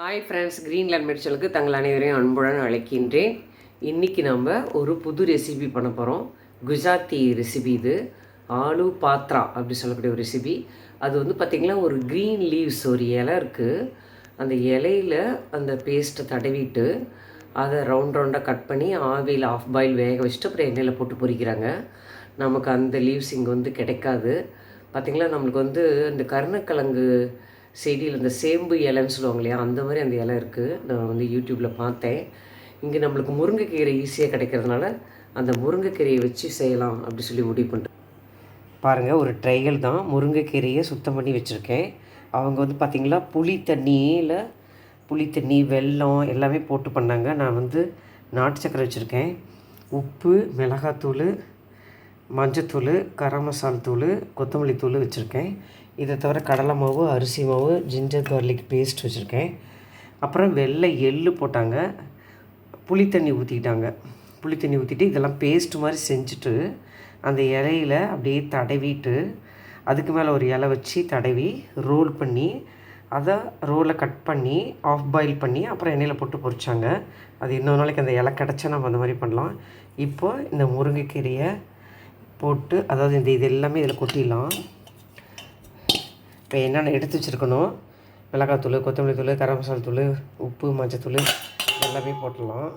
Hi friends Greenland மெடிச்சலுக்கு தங்கள் அனைவரையும் அன்புடன் அழைக்கின்றேன். இன்றைக்கி நம்ம ஒரு புது ரெசிபி பண்ண போகிறோம் குஜராத்தி ரெசிபி இது. ஆலு பாத்ரா அப்படி சொல்லக்கூடிய ஒரு ரெசிபி அது வந்து பார்த்திங்கன்னா ஒரு க்ரீன் லீவ்ஸ் ஒரு இலை இருக்குது அந்த இலையில் அந்த பேஸ்ட்டை தடவிட்டு அதை ரவுண்ட் ரவுண்டாக கட் பண்ணி ஆவியில் ஆஃப் பாயில் வேக வச்சுட்டு அப்புறம் எண்ணெயில் போட்டு பொறிக்கிறாங்க நமக்கு அந்த லீவ்ஸ் இங்கே வந்து கிடைக்காது. பார்த்திங்களா நம்மளுக்கு வந்து இந்த கருணக்கிழங்கு செடியில் இந்த சேம்பு இலைன்னு சொல்லுவாங்க இல்லையா? அந்த மாதிரி அந்த இலை இருக்குது நான் வந்து யூடியூப்பில் பார்த்தேன். இங்கே நம்மளுக்கு முருங்கைக்கீரை ஈஸியாக கிடைக்கிறதுனால அந்த முருங்கைக்கீரையை வச்சு செய்யலாம் அப்படி சொல்லி முடிவு பண்ணுறேன் பாருங்கள் ஒரு ட்ரையல் தான். முருங்கைக்கீரையை சுத்தம் பண்ணி வச்சுருக்கேன். அவங்க வந்து பார்த்திங்களா புளி தண்ணியில் புளி தண்ணி வெல்லம் எல்லாமே போட்டு பண்ணாங்க. நான் வந்து நாட்டு சக்கரை வச்சுருக்கேன். உப்பு மிளகாத்தூள் மஞ்சத்தூள் கரம் மசால் தூள் கொத்தமல்லி தூள் வச்சுருக்கேன். இதை தவிர கடலை மாவு அரிசி மாவு ஜிஞ்சர் கார்லிக் பேஸ்ட் வச்சுருக்கேன். அப்புறம் வெள்ளை எள்ளு போட்டாங்க. புளி தண்ணி ஊற்றிக்கிட்டாங்க புளி தண்ணி ஊற்றிட்டு இதெல்லாம் பேஸ்ட் மாதிரி செஞ்சுட்டு அந்த இலையில அப்படியே தடவிட்டு அதுக்கு மேலே ஒரு இலை வச்சு தடவி ரோல் பண்ணி அதை ரோலை கட் பண்ணி ஆஃப் பாயில் பண்ணி அப்புறம் எண்ணெயில் போட்டு பொரிச்சாங்க. அது இன்னொரு நாளைக்கு அந்த இலை கிடச்சா நம்ம அந்த மாதிரி பண்ணலாம். இப்போ இந்த முருங்கைக்கீரையை போட்டு அதாவது இந்த இது எல்லாமே இதில் கொட்டிடலாம். இப்போ என்னென்ன எடுத்து வச்சுருக்கணும்? மிளகாத்தூள் கொத்தமல்லி தூள் கரம் மசாலா தூள் உப்பு மஞ்சத்தூள் எல்லாமே போட்டுடலாம்.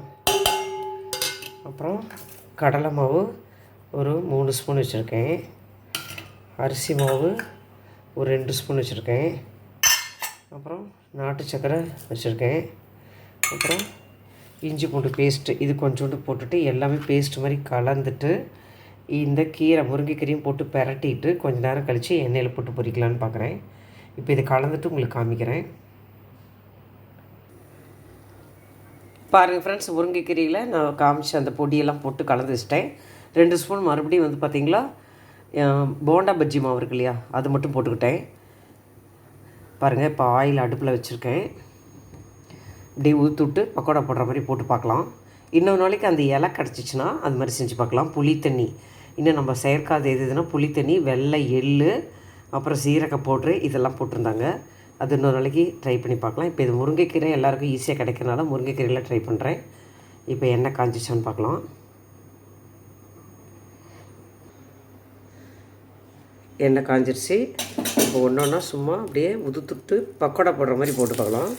அப்புறம் கடலை மாவு ஒரு மூணு ஸ்பூன் வச்சுருக்கேன். அரிசி மாவு ஒரு ரெண்டு ஸ்பூன் வச்சுருக்கேன். அப்புறம் நாட்டு சக்கரை வச்சுருக்கேன். அப்புறம் இஞ்சி பூண்டு பேஸ்ட்டு இது கொஞ்சோண்டு போட்டுட்டு எல்லாமே பேஸ்ட் மாதிரி கலந்துட்டு இந்த கீரை முருங்கைக்கீரையும் போட்டு பெரட்டிட்டு கொஞ்ச நேரம் கழித்து எண்ணெயில் போட்டு பொரிக்கலான்னு பார்க்குறேன். இப்போ இதை கலந்துட்டு உங்களுக்கு காமிக்கிறேன். பாருங்கள் ஃப்ரெண்ட்ஸ் முருங்கைக்கீரையில் நான் காமிச்ச அந்த பொடியெல்லாம் போட்டு கலந்து வச்சிட்டேன். ரெண்டு ஸ்பூன் மறுபடியும் வந்து பார்த்திங்களா? போண்டா பஜ்ஜி மாவு இருக்கு இல்லையா? அது மட்டும் போட்டுக்கிட்டேன். பாருங்கள் இப்போ ஆயில் அடுப்பில் வச்சுருக்கேன். இப்படி ஊற்றுட்டு பக்கோடா போடுற மாதிரி போட்டு பார்க்கலாம். இன்னொரு நாளைக்கு அந்த இலை கிடச்சிச்சின்னா அது மாதிரி செஞ்சு பார்க்கலாம். புளி தண்ணி. இன்னும் நம்ம செயற்காது எது எதுனா புளித்தண்ணி வெள்ளை எள்ளு அப்புறம் சீரக பவுட்ரு இதெல்லாம் போட்டிருந்தாங்க. அது இன்னொரு நாளைக்கு ட்ரை பண்ணி பார்க்கலாம். இப்போ இது முருங்கைக்கீரை எல்லாருக்கும் ஈஸியாக கிடைக்கிறனால முருங்கைக்கீரையில் ட்ரை பண்ணுறேன் இப்போ எண்ணெய் காஞ்சிச்சான்னு பார்க்கலாம். எண்ணெய் காஞ்சிருச்சு? இப்போ ஒன்று ஒன்றா சும்மா அப்படியே உதுத்துட்டு பக்கோடா போடுற மாதிரி போட்டு பார்க்கலாம்.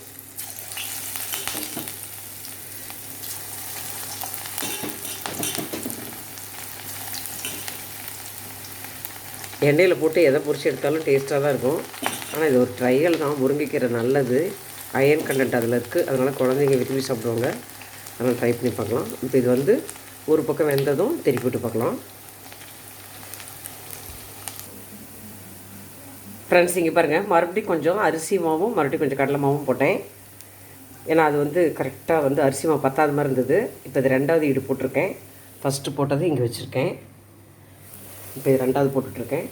எண்ணெயில் போட்டு எதை பொறிச்சு எடுத்தாலும் டேஸ்ட்டாக தான் இருக்கும். ஆனால் இது ஒரு ட்ரையல் தான். முருங்கைக்கீரை நல்லது. அயன் கண்டென்ட் அதில் இருக்குது அதனால் குழந்தைங்க விரும்பி சாப்பிடுவாங்க. அதனால் ட்ரை பண்ணி பார்க்கலாம். இப்போ இது வந்து ஒரு பக்கம் வெந்ததும் திருப்பி விட்டு பார்க்கலாம். ஃப்ரெண்ட்ஸ் இங்கே பாருங்கள் மறுபடியும் கொஞ்சம் அரிசி மாவும் மறுபடியும் கொஞ்சம் கடலை மாவும் போட்டேன். ஏன்னா அது வந்து கரெக்டாக வந்து அரிசி மாவு பத்தாத மாதிரி இருந்தது. இப்போ இது ரெண்டாவது ஈடு போட்டிருக்கேன். ஃபஸ்ட்டு போட்டது இங்கே வச்சுருக்கேன். இப்போ இது ரெண்டாவது போட்டுட்ருக்கேன்.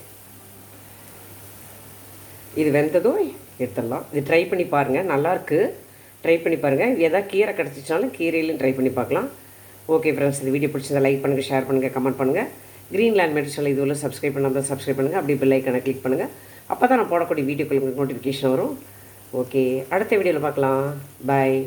இது வெந்ததும் எடுத்துடலாம். இது ட்ரை பண்ணி பாருங்கள் நல்லாயிருக்கு ட்ரை பண்ணி பாருங்கள் எதாவது கீரை கிடச்சிச்சினாலும் கீரையிலையும் ட்ரை பண்ணி பார்க்கலாம். ஓகே ஃப்ரெண்ட்ஸ் இந்த வீடியோ பிடிச்சதை லைக் பண்ணுங்கள் ஷேர் பண்ணுங்கள் கமெண்ட் பண்ணுங்கள் க்ரீன்லேண்ட் லேண்ட் மெடிசல் இது உள்ள சப்ஸ்கிரைப் பண்ணாமல் சப்ஸ்கிரைப் பண்ணுங்கள் அப்படி பெல் ஐக்கனை கிளிக் பண்ணுங்கள் அப்போ தான் நான் போடக்கூடிய வீடியோக்களுக்கு நோட்டிஃபிகேஷன் வரும். ஓகே அடுத்த வீடியோவில் பார்க்கலாம். பாய்